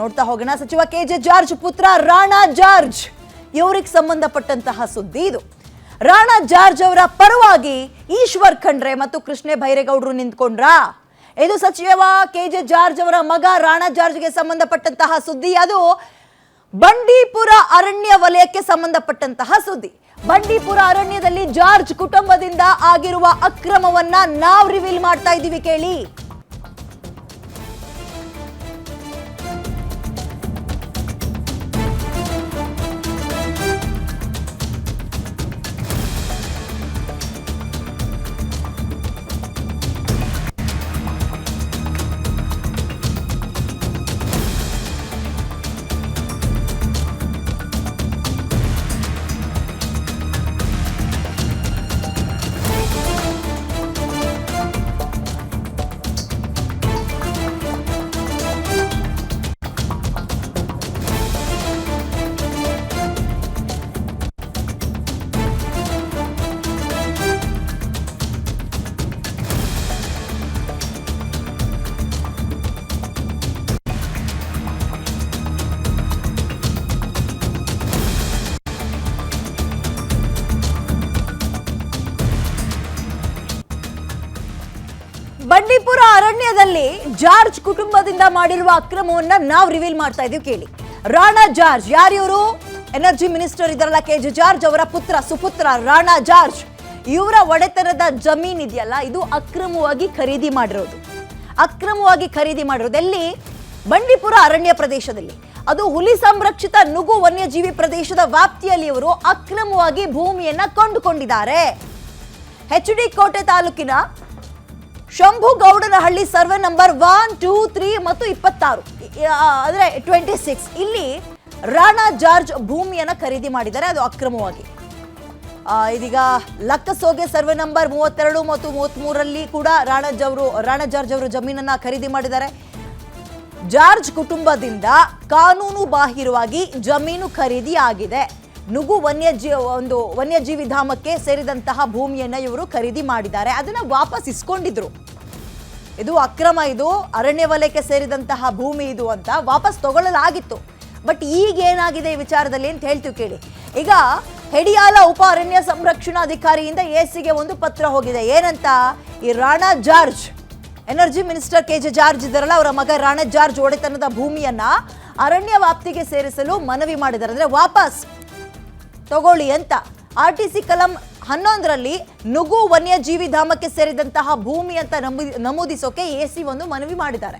ನೋಡ್ತಾ ಹೋಗೋಣ. ಸಚಿವ ಕೆ ಜೆ ಜಾರ್ಜ್ ಪುತ್ರ ರಾಣಾ ಜಾರ್ಜ್, ಇವರಿಗೆ ಸಂಬಂಧಪಟ್ಟಂತಹ ಸುದ್ದಿ ಇದು. ರಾಣಾ ಜಾರ್ಜ್ ಅವರ ಪರವಾಗಿ ಈಶ್ವರ್ ಖಂಡ್ರೆ ಮತ್ತು ಕೃಷ್ಣ ಭೈರೇಗೌಡರು ನಿಂತ್ಕೊಂಡ್ರಾ? ಇದು ಸಚಿವ ಕೆ ಜೆ ಜಾರ್ಜ್ ಅವರ ಮಗ ರಾಣಾ ಜಾರ್ಜ್ಗೆ ಸಂಬಂಧಪಟ್ಟಂತಹ ಸುದ್ದಿ. ಅದು ಬಂಡೀಪುರ ಅರಣ್ಯ ವಲಯಕ್ಕೆ ಸಂಬಂಧಪಟ್ಟಂತಹ ಸುದ್ದಿ. ಬಂಡೀಪುರ ಅರಣ್ಯದಲ್ಲಿ ಜಾರ್ಜ್ ಕುಟುಂಬದಿಂದ ಆಗಿರುವ ಅಕ್ರಮವನ್ನ ನಾವು ರಿವೀಲ್ ಮಾಡ್ತಾ ಇದ್ದೀವಿ ಕೇಳಿ. ಬಂಡೀಪುರ ಅರಣ್ಯದಲ್ಲಿ ಜಾರ್ಜ್ ಕುಟುಂಬದಿಂದ ಮಾಡಿರುವ ಅಕ್ರಮವನ್ನ ನಾವು ರಿವೀಲ್ ಮಾಡ್ತಾ ಇದೀವಿ ಕೇಳಿ. ರಾಣಾ ಜಾರ್ಜ್ ಯಾರಿವರು ಎನರ್ಜಿ ಮಿನಿಸ್ಟರ್ ಇದಾರಲ್ಲ ಕೆ ಜಿ ಜಾರ್ಜ್ ಅವರ ಪುತ್ರ, ಸುಪುತ್ರ ರಾಣಾ ಜಾರ್ಜ್. ಇವರ ಒಡೆತನದ ಜಮೀನ್ ಇದೆಯಲ್ಲ, ಇದು ಅಕ್ರಮವಾಗಿ ಖರೀದಿ ಮಾಡಿರೋದು. ಅಕ್ರಮವಾಗಿ ಖರೀದಿ ಮಾಡಿರೋದು. ಎಲ್ಲಿ? ಬಂಡೀಪುರ ಅರಣ್ಯ ಪ್ರದೇಶದಲ್ಲಿ. ಅದು ಹುಲಿ ಸಂರಕ್ಷಿತ ನುಗು ವನ್ಯಜೀವಿ ಪ್ರದೇಶದ ವ್ಯಾಪ್ತಿಯಲ್ಲಿ ಇವರು ಅಕ್ರಮವಾಗಿ ಭೂಮಿಯನ್ನ ಕೊಂಡುಕೊಂಡಿದ್ದಾರೆ. ಎಚ್ ಡಿ ಕೋಟೆ ತಾಲೂಕಿನ Shambhu Gowdanahalli survey number one, two, three ಮತ್ತು ಇಪ್ಪತ್ತಾರು. ಅಂದರೆ ಟ್ವೆಂಟಿ ಸಿಕ್ಸ್ ಇಲ್ಲಿ ರಾಣಾ ಜಾರ್ಜ್ ಭೂಮಿಯನ್ನು ಖರೀದಿ ಮಾಡಿದ್ದಾರೆ, ಅದು ಅಕ್ರಮವಾಗಿ. ಇದೀಗ ಲಕ್ಕಸೋಗೆ ಸರ್ವೆ ನಂಬರ್ ಮೂವತ್ತೆರಡು ಮತ್ತು ಮೂವತ್ತ್ಮೂರರಲ್ಲಿ ಕೂಡ ರಾಣಾ ಅವರು ರಾಣಾ ಜಾರ್ಜ್ ಅವರು ಜಮೀನನ್ನ ಖರೀದಿ ಮಾಡಿದ್ದಾರೆ. ಜಾರ್ಜ್ ಕುಟುಂಬದಿಂದ ಕಾನೂನು ಬಾಹಿರವಾಗಿ ಜಮೀನು ಖರೀದಿ ಆಗಿದೆ. ನುಗು ವನ್ಯಜೀ, ಒಂದು ವನ್ಯಜೀವಿ ಧಾಮಕ್ಕೆ ಸೇರಿದಂತಹ ಭೂಮಿಯನ್ನು ಇವರು ಖರೀದಿ ಮಾಡಿದ್ದಾರೆ. ಅದನ್ನು ವಾಪಸ್ ಇಸ್ಕೊಂಡಿದ್ರು. ಇದು ಅಕ್ರಮ, ಇದು ಅರಣ್ಯ ವಲಯಕ್ಕೆ ಸೇರಿದಂತಹ ಭೂಮಿ ಇದು ಅಂತ ವಾಪಸ್ ತಗೊಳ್ಳಲಾಗಿತ್ತು. ಬಟ್ ಈಗ ಏನಾಗಿದೆ ಈ ವಿಚಾರದಲ್ಲಿ ಅಂತ ಹೇಳ್ತೀವಿ ಕೇಳಿ. ಈಗ ಹೆಡಿಯಾಲ ಉಪ ಅರಣ್ಯ ಸಂರಕ್ಷಣಾ ಸಂರಕ್ಷಣಾಧಿಕಾರಿಯಿಂದ ಎಸಿಗೆ ಒಂದು ಪತ್ರ ಹೋಗಿದೆ. ಏನಂತ? ಈ Rana George energy minister K J George ಇದ್ದಾರಲ್ಲ, ಅವರ ಮಗ ರಾಣಾ ಜಾರ್ಜ್ ಒಡೆತನದ ಭೂಮಿಯನ್ನ ಅರಣ್ಯ ವ್ಯಾಪ್ತಿಗೆ ಸೇರಿಸಲು ಮನವಿ ಮಾಡಿದ್ದಾರೆ. ಅಂದ್ರೆ ವಾಪಸ್ ತಗೊಳ್ಳಿ ಅಂತ. ಆರ್ ಟಿ ಸಿ ಕಲಂ ಹನ್ನೊಂದರಲ್ಲಿ ನುಗು ವನ್ಯಜೀವಿ ಧಾಮಕ್ಕೆ ಸೇರಿದಂತಹ ಭೂಮಿ ಅಂತ ನಮೂದಿ ನಮೂದಿಸೋಕೆ ಎ ಸಿ ಒಂದು ಮನವಿ ಮಾಡಿದ್ದಾರೆ.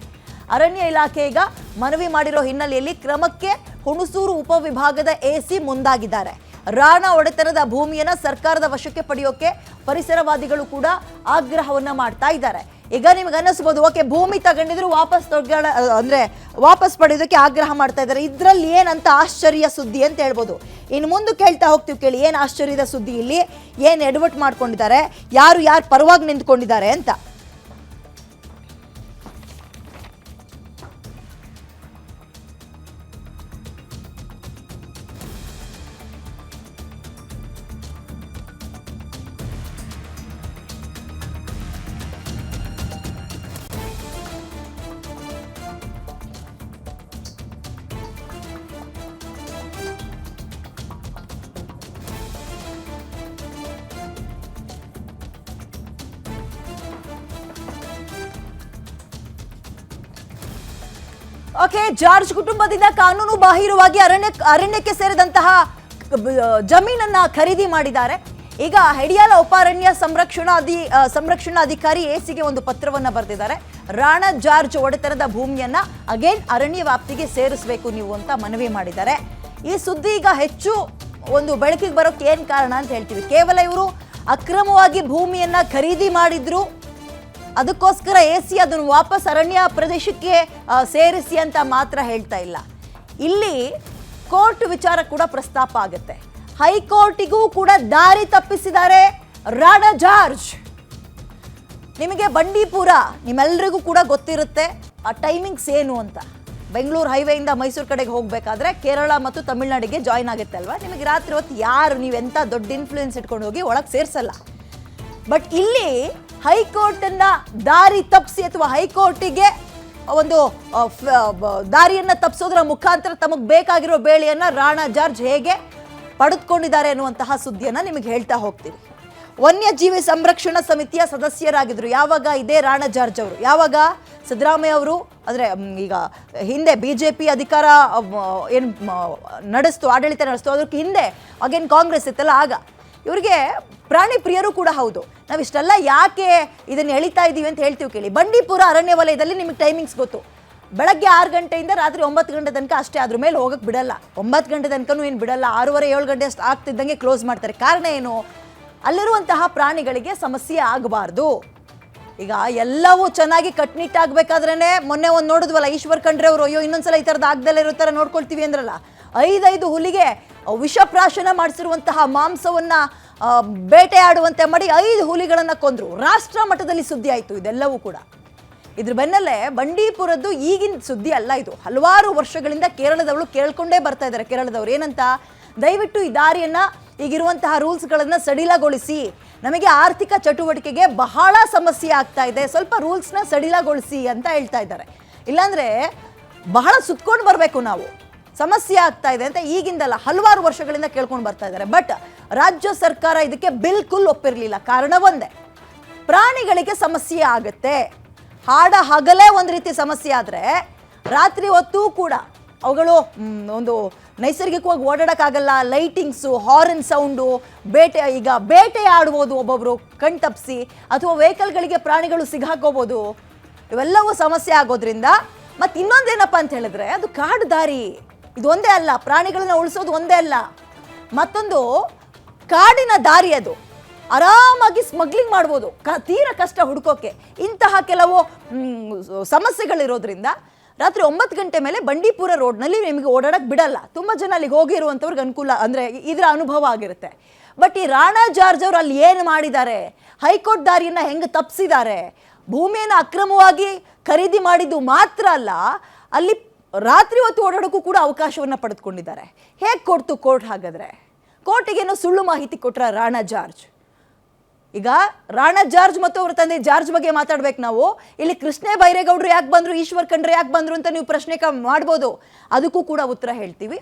ಅರಣ್ಯ ಇಲಾಖೆ ಈಗ ಮನವಿ ಮಾಡಿರೋ ಹಿನ್ನೆಲೆಯಲ್ಲಿ ಕ್ರಮಕ್ಕೆ ಹುಣಸೂರು ಉಪವಿಭಾಗದ ಎ ಸಿ ಮುಂದಾಗಿದ್ದಾರೆ. ರಾಣಾ ಒಡೆತನದ ಭೂಮಿಯನ್ನು ಸರ್ಕಾರದ ವಶಕ್ಕೆ ಪಡೆಯೋಕೆ ಪರಿಸರವಾದಿಗಳು ಕೂಡ ಆಗ್ರಹವನ್ನು ಮಾಡ್ತಾ ಇದ್ದಾರೆ. ಈಗ ನಿಮ್ಗೆ ಅನ್ನಿಸ್ಬೋದು, ಓಕೆ, ಭೂಮಿ ತಗೊಂಡಿದ್ರು ವಾಪಸ್ ತೊಗೊಳ ಅಂದ್ರೆ ವಾಪಸ್ ಪಡೆಯೋದಕ್ಕೆ ಆಗ್ರಹ ಮಾಡ್ತಾ ಇದ್ದಾರೆ. ಇದ್ರಲ್ಲಿ ಏನಂತ ಆಶ್ಚರ್ಯ ಸುದ್ದಿ ಅಂತ ಹೇಳ್ಬೋದು. ಇನ್ನು ಮುಂದೆ ಕೇಳ್ತಾ ಹೋಗ್ತೀವಿ ಕೇಳಿ, ಏನು ಆಶ್ಚರ್ಯದ ಸುದ್ದಿ ಇಲ್ಲಿ? ಏನು ಎಡವಟ್ ಮಾಡ್ಕೊಂಡಿದ್ದಾರೆ? ಯಾರು ಯಾರು ಪರವಾಗಿ ನಿಂತ್ಕೊಂಡಿದ್ದಾರೆ ಅಂತ. ಓಕೆ, ಜಾರ್ಜ್ ಕುಟುಂಬದಿಂದ ಕಾನೂನು ಬಾಹಿರವಾಗಿ ಅರಣ್ಯ, ಅರಣ್ಯಕ್ಕೆ ಸೇರಿದಂತಹ ಜಮೀನನ್ನ ಖರೀದಿ ಮಾಡಿದ್ದಾರೆ. ಈಗ ಹೆಡಿಯಾಲ ಉಪಾರಣ್ಯ ಸಂರಕ್ಷಣಾಧಿ ಸಂರಕ್ಷಣಾ ಸಂರಕ್ಷಣಾಧಿಕಾರಿ ಎಸಿಗೆ ಒಂದು ಪತ್ರವನ್ನ ಬರೆದಿದ್ದಾರೆ. ರಾಣ ಜಾರ್ಜ್ ಒಡೆತನದ ಭೂಮಿಯನ್ನ ಅಗೇನ್ ಅರಣ್ಯ ವ್ಯಾಪ್ತಿಗೆ ಸೇರಿಸಬೇಕು ನೀವು ಅಂತ ಮನವಿ ಮಾಡಿದ್ದಾರೆ. ಈ ಸುದ್ದಿ ಈಗ ಹೆಚ್ಚು ಒಂದು ಬೆಳಕಿಗೆ ಬರೋಕೆ ಏನ್ ಕಾರಣ ಅಂತ ಹೇಳ್ತೀವಿ. ಕೇವಲ ಇವರು ಅಕ್ರಮವಾಗಿ ಭೂಮಿಯನ್ನ ಖರೀದಿ ಮಾಡಿದ್ರು ಅದಕ್ಕೋಸ್ಕರ ಎ ಸಿ ಅದನ್ನು ವಾಪಸ್ ಅರಣ್ಯ ಪ್ರದೇಶಕ್ಕೆ ಸೇರಿಸಿ ಅಂತ ಮಾತ್ರ ಹೇಳ್ತಾ ಇಲ್ಲ. ಇಲ್ಲಿ ಕೋರ್ಟ್ ವಿಚಾರ ಕೂಡ ಪ್ರಸ್ತಾಪ ಆಗುತ್ತೆ. ಹೈಕೋರ್ಟಿಗೂ ಕೂಡ ದಾರಿ ತಪ್ಪಿಸಿದ್ದಾರೆ ರಾಣಾ ಜಾರ್ಜ್. ನಿಮಗೆ ಬಂಡೀಪುರ ನಿಮ್ಮೆಲ್ಲರಿಗೂ ಕೂಡ ಗೊತ್ತಿರುತ್ತೆ ಆ ಟೈಮಿಂಗ್ಸ್ ಏನು ಅಂತ. ಬೆಂಗಳೂರು ಹೈವೇಯಿಂದ ಮೈಸೂರು ಕಡೆಗೆ ಹೋಗಬೇಕಾದ್ರೆ ಕೇರಳ ಮತ್ತು ತಮಿಳ್ನಾಡಿಗೆ ಜಾಯ್ನ್ ಆಗುತ್ತೆ ಅಲ್ವಾ? ನಿಮಗೆ ರಾತ್ರಿ ಹೊತ್ತು ಯಾರು ನೀವೆಂಥ ದೊಡ್ಡ ಇನ್ಫ್ಲೂಯೆನ್ಸ್ ಇಟ್ಕೊಂಡು ಹೋಗಿ ಒಳಗೆ ಸೇರಿಸಲ್ಲ. ಬಟ್ ಇಲ್ಲಿ ಹೈಕೋರ್ಟನ್ನ ದಾರಿ ತಪ್ಪಿಸಿ ಅಥವಾ ಹೈಕೋರ್ಟಿಗೆ ಒಂದು ದಾರಿಯನ್ನ ತಪ್ಪಿಸೋದ್ರ ಮುಖಾಂತರ ತಮಗೆ ಬೇಕಾಗಿರೋ ಬೇಳೆಯನ್ನ ರಾಣಾ ಜಾರ್ಜ್ ಹೇಗೆ ಪಡೆದುಕೊಂಡಿದ್ದಾರೆ ಅನ್ನುವಂತಹ ಸುದ್ದಿಯನ್ನ ನಿಮಗೆ ಹೇಳ್ತಾ ಹೋಗ್ತೀವಿ ವನ್ಯಜೀವಿ ಸಂರಕ್ಷಣಾ ಸಮಿತಿಯ ಸದಸ್ಯರಾಗಿದ್ರು. ಯಾವಾಗ ಇದೇ ರಾಣಾ ಜಾರ್ಜ್ ಅವರು? ಯಾವಾಗ? ಸಿದ್ದರಾಮಯ್ಯ ಅವರು, ಅಂದರೆ ಈಗ ಹಿಂದೆ ಬಿ ಜೆ ಪಿ ಅಧಿಕಾರ ಏನು ನಡೆಸ್ತು, ಆಡಳಿತ ನಡೆಸ್ತು, ಅದಕ್ಕೆ ಹಿಂದೆ, ಅಗೇನ್ ಕಾಂಗ್ರೆಸ್ ಇತ್ತಲ್ಲ, ಆಗ. ಇವರಿಗೆ ಪ್ರಾಣಿ ಪ್ರಿಯರು ಕೂಡ ಹೌದು. ನಾವು ಇಷ್ಟೆಲ್ಲ ಯಾಕೆ ಇದನ್ನು ಎಳಿತಾ ಇದ್ದೀವಿ ಅಂತ ಹೇಳ್ತೀವಿ ಕೇಳಿ. ಬಂಡೀಪುರ ಅರಣ್ಯ ವಲಯದಲ್ಲಿ ನಿಮಗೆ ಟೈಮಿಂಗ್ಸ್ ಗೊತ್ತು. ಬೆಳಗ್ಗೆ ಆರು ಗಂಟೆಯಿಂದ ರಾತ್ರಿ ಒಂಬತ್ತು ಗಂಟೆ ತನಕ ಅಷ್ಟೇ. ಅದ್ರ ಮೇಲೆ ಹೋಗಕ್ಕೆ ಬಿಡಲ್ಲ. ಒಂಬತ್ತು ಗಂಟೆ ತನಕನೂ ಏನು ಬಿಡಲ್ಲ. ಆರೂವರೆ, ಏಳು ಗಂಟೆ ಅಷ್ಟು ಆಗ್ತಿದ್ದಂಗೆ ಕ್ಲೋಸ್ ಮಾಡ್ತಾರೆ. ಕಾರಣ ಏನು? ಅಲ್ಲಿರುವಂತಹ ಪ್ರಾಣಿಗಳಿಗೆ ಸಮಸ್ಯೆ ಆಗಬಾರ್ದು. ಈಗ ಎಲ್ಲವೂ ಚೆನ್ನಾಗಿ ಕಟ್ನಿಟ್ಟಾಗಬೇಕಾದ್ರೇ ಮೊನ್ನೆ ಒಂದು ನೋಡಿದ್ವಲ್ಲ, ಈಶ್ವರ್ ಖಂಡ್ರೆ ಅವರು, ಅಯ್ಯೋ, ಇನ್ನೊಂದ್ಸಲ ಈ ಥರದ ಆಗ್ದಲ್ಲೇ ಇರೋ ಥರ ನೋಡ್ಕೊಳ್ತೀವಿ ಅಂದ್ರಲ್ಲ. ಐದೈದು ಹುಲಿಗೆ ವಿಷಪ್ರಾಶನ ಮಾಡಿಸಿರುವಂತಹ ಮಾಂಸವನ್ನ ಬೇಟೆಯಾಡುವಂತೆ ಮಾಡಿ ಐದು ಹುಲಿಗಳನ್ನು ಕೊಂದರು. ರಾಷ್ಟ್ರ ಮಟ್ಟದಲ್ಲಿ ಸುದ್ದಿ ಆಯಿತು ಇದೆಲ್ಲವೂ ಕೂಡ. ಇದ್ರ ಬೆನ್ನಲ್ಲೇ ಬಂಡೀಪುರದ್ದು ಈಗಿನ ಸುದ್ದಿ ಅಲ್ಲ ಇದು. ಹಲವಾರು ವರ್ಷಗಳಿಂದ ಕೇರಳದವಳು ಕೇಳ್ಕೊಂಡೇ ಬರ್ತಾ ಇದ್ದಾರೆ ಕೇರಳದವರು ಏನಂತ? ದಯವಿಟ್ಟು ಈ ದಾರಿಯನ್ನ, ಈಗಿರುವಂತಹ ರೂಲ್ಸ್ಗಳನ್ನು ಸಡಿಲಗೊಳಿಸಿ. ನಮಗೆ ಆರ್ಥಿಕ ಚಟುವಟಿಕೆಗೆ ಬಹಳ ಸಮಸ್ಯೆ ಆಗ್ತಾ ಇದೆ. ಸ್ವಲ್ಪ ರೂಲ್ಸ್ನ ಸಡಿಲಗೊಳಿಸಿ ಅಂತ ಹೇಳ್ತಾ ಇದ್ದಾರೆ. ಇಲ್ಲಾಂದರೆ ಬಹಳ ಸುತ್ಕೊಂಡು ಬರಬೇಕು ನಾವು. ಸಮಸ್ಯೆ ಆಗ್ತಾ ಇದೆ ಅಂತ ಈಗಿಂದಲ್ಲ ಹಲವಾರು ವರ್ಷಗಳಿಂದ ಕೇಳ್ಕೊಂಡು ಬರ್ತಾ ಇದ್ದಾರೆ. ಬಟ್ ರಾಜ್ಯ ಸರ್ಕಾರ ಇದಕ್ಕೆ ಬಿಲ್ಕುಲ್ ಒಪ್ಪಿರಲಿಲ್ಲ. ಕಾರಣ ಒಂದೇ. ಪ್ರಾಣಿಗಳಿಗೆ ಸಮಸ್ಯೆ ಆಗುತ್ತೆ. ಹಾಡ ಹಗಲೇ ಒಂದು ರೀತಿ ಸಮಸ್ಯೆ ಆದರೆ ರಾತ್ರಿ ಹೊತ್ತೂ ಕೂಡ ಅವುಗಳು ಒಂದು ನೈಸರ್ಗಿಕವಾಗಿ ಓಡಾಡೋಕ್ಕಾಗಲ್ಲ. ಲೈಟಿಂಗ್ಸು ಹಾರನ್ ಸೌಂಡು ಬೇಟೆ, ಈಗ ಬೇಟೆ ಆಡ್ಬೋದು ಒಬ್ಬೊಬ್ಬರು ಕಣ್ತಪ್ಸಿ ಅಥವಾ ವೆಹಿಕಲ್ಗಳಿಗೆ ಪ್ರಾಣಿಗಳು ಸಿಗಾಕೋಬೋದು. ಇವೆಲ್ಲವೂ ಸಮಸ್ಯೆ ಆಗೋದ್ರಿಂದ ಮತ್ತು ಇನ್ನೊಂದೇನಪ್ಪ ಅಂತ ಹೇಳಿದ್ರೆ ಅದು ಕಾಡು ದಾರಿ. ಇದು ಒಂದೇ ಅಲ್ಲ, ಪ್ರಾಣಿಗಳನ್ನ ಉಳಿಸೋದು ಒಂದೇ ಅಲ್ಲ. ಮತ್ತೊಂದು, ಕಾಡಿನ ದಾರಿ ಅದು. ಆರಾಮಾಗಿ ಸ್ಮಗ್ಲಿಂಗ್ ಮಾಡ್ಬೋದು, ಕ, ತೀರ ಕಷ್ಟ ಹುಡ್ಕೋಕೆ. ಇಂತಹ ಕೆಲವು ಸಮಸ್ಯೆಗಳಿರೋದ್ರಿಂದ ರಾತ್ರಿ ಒಂಬತ್ತು ಗಂಟೆ ಮೇಲೆ ಬಂಡೀಪುರ ರೋಡ್ನಲ್ಲಿ ನಿಮಗೆ ಓಡಾಡಕ್ಕೆ ಬಿಡಲ್ಲ. ತುಂಬ ಜನ ಅಲ್ಲಿಗೆ ಹೋಗಿರುವಂಥವ್ರಿಗೆ ಅನುಕೂಲ, ಅಂದರೆ ಇದರ ಅನುಭವ ಆಗಿರುತ್ತೆ. ಬಟ್ ಈ ರಾಣಾ ಜಾರ್ಜ್ ಅವರು ಅಲ್ಲಿ ಏನು ಮಾಡಿದ್ದಾರೆ? ಹೈಕೋರ್ಟ್ ದಾರಿಯನ್ನು ಹೆಂಗೆ ತಪ್ಪಿಸಿದ್ದಾರೆ ಭೂಮಿಯನ್ನು ಅಕ್ರಮವಾಗಿ ಖರೀದಿ ಮಾಡಿದ್ದು ಮಾತ್ರ ಅಲ್ಲ, ಅಲ್ಲಿ ರಾತ್ರಿ ಹೊತ್ತು ಓಡಾಡೋಕ್ಕೂ ಕೂಡ ಅವಕಾಶವನ್ನು ಪಡೆದುಕೊಂಡಿದ್ದಾರೆ. ಹೇಗೆ ಕೊಡ್ತು ಕೋರ್ಟ್ ಹಾಗಾದ್ರೆ? ಕೋರ್ಟಿಗೇನೋ ಸುಳ್ಳು ಮಾಹಿತಿ ಕೊಟ್ರ ರಾಣಾ ಜಾರ್ಜ್. ಈಗ ರಾಣಾ ಜಾರ್ಜ್ ಮತ್ತು ಅವರ ತಂದೆ ಜಾರ್ಜ್ ಬಗ್ಗೆ ಮಾತಾಡ್ಬೇಕು ನಾವು. ಇಲ್ಲಿ ಕೃಷ್ಣೇ ಬೈರೇಗೌಡರು ಯಾಕೆ ಬಂದರು, ಈಶ್ವರ್ ಖಂಡ್ರೆ ಯಾಕೆ ಬಂದರು ಅಂತ ನೀವು ಪ್ರಶ್ನೆ ಕ- ಮಾಡ್ಬೋದು. ಅದಕ್ಕೂ ಕೂಡ ಉತ್ತರ ಹೇಳ್ತೀವಿ.